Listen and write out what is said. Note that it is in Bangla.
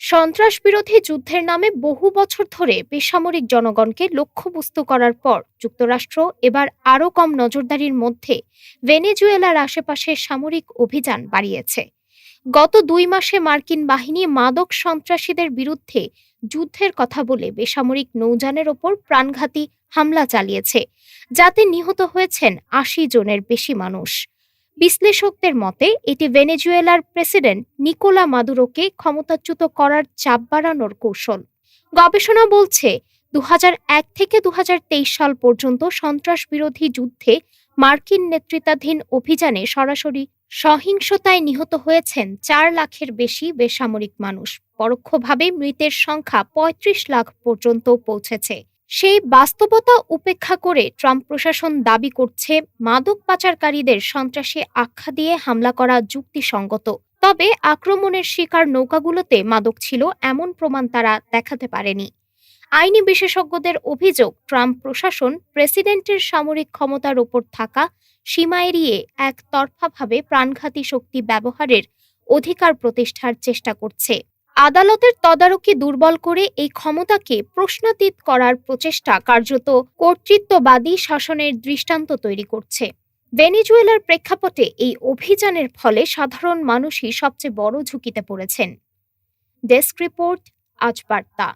সন্ত্রাস বিরোধী যুদ্ধের নামে বহু বছর ধরে বেসামরিক জনগণকে লক্ষ্যবস্তু করার পর যুক্তরাষ্ট্র এবার আরও কম নজরদারির মধ্যে ভেনেজুয়েলার আশেপাশে সামরিক অভিযান বাড়িয়েছে। গত দুই মাসে মার্কিন বাহিনী মাদক সন্ত্রাসীদের বিরুদ্ধে যুদ্ধের কথা বলে বেসামরিক নৌযানের ওপর প্রাণঘাতী হামলা চালিয়েছে, যাতে নিহত হয়েছেন আশি জনের বেশি মানুষ। বিশ্লেষকদের মতে, এটি ভেনেজুয়েলার প্রেসিডেন্ট নিকোলা মাদুরোকে ক্ষমতাচ্যুত করার চাপ বাড়ানোর কৌশল। গবেষণা বলছে, দুহাজার এক থেকে দুহাজার তেইশ সাল পর্যন্ত সন্ত্রাস বিরোধী যুদ্ধে মার্কিন নেতৃত্বাধীন অভিযানে সরাসরি সহিংসতায় নিহত হয়েছেন চার লাখের বেশি বেসামরিক মানুষ। পরোক্ষভাবে মৃতের সংখ্যা ৩৫ লাখ পর্যন্ত পৌঁছেছে। সেই বাস্তবতা উপেক্ষা করে ট্রাম্প প্রশাসন দাবি করছে, মাদক পাচারকারীদের সন্ত্রাসী আখ্যা দিয়ে হামলা করা যুক্তিসঙ্গত। তবে আক্রমণের শিকার নৌকাগুলোতে মাদক ছিল এমন প্রমাণ তারা দেখাতে পারেনি। আইনি বিশেষজ্ঞদের অভিযোগ, ট্রাম্প প্রশাসন প্রেসিডেন্টের সামরিক ক্ষমতার ওপর থাকা সীমা এড়িয়ে একতরফাভাবে প্রাণঘাতী শক্তি ব্যবহারের অধিকার প্রতিষ্ঠার চেষ্টা করছে। আদালতের তদারকি দুর্বল করে এই ক্ষমতাকে প্রশ্নাতীত করার প্রচেষ্টা কার্যত কর্তৃত্ববাদী শাসনের দৃষ্টান্ত তৈরি করছে। ভেনিজুয়েলার প্রেক্ষাপটে এই অভিযানের ফলে সাধারণ মানুষই সবচেয়ে বড় ঝুঁকিতে পড়েছেন। ডেস্ক রিপোর্ট, আজ বার্তা।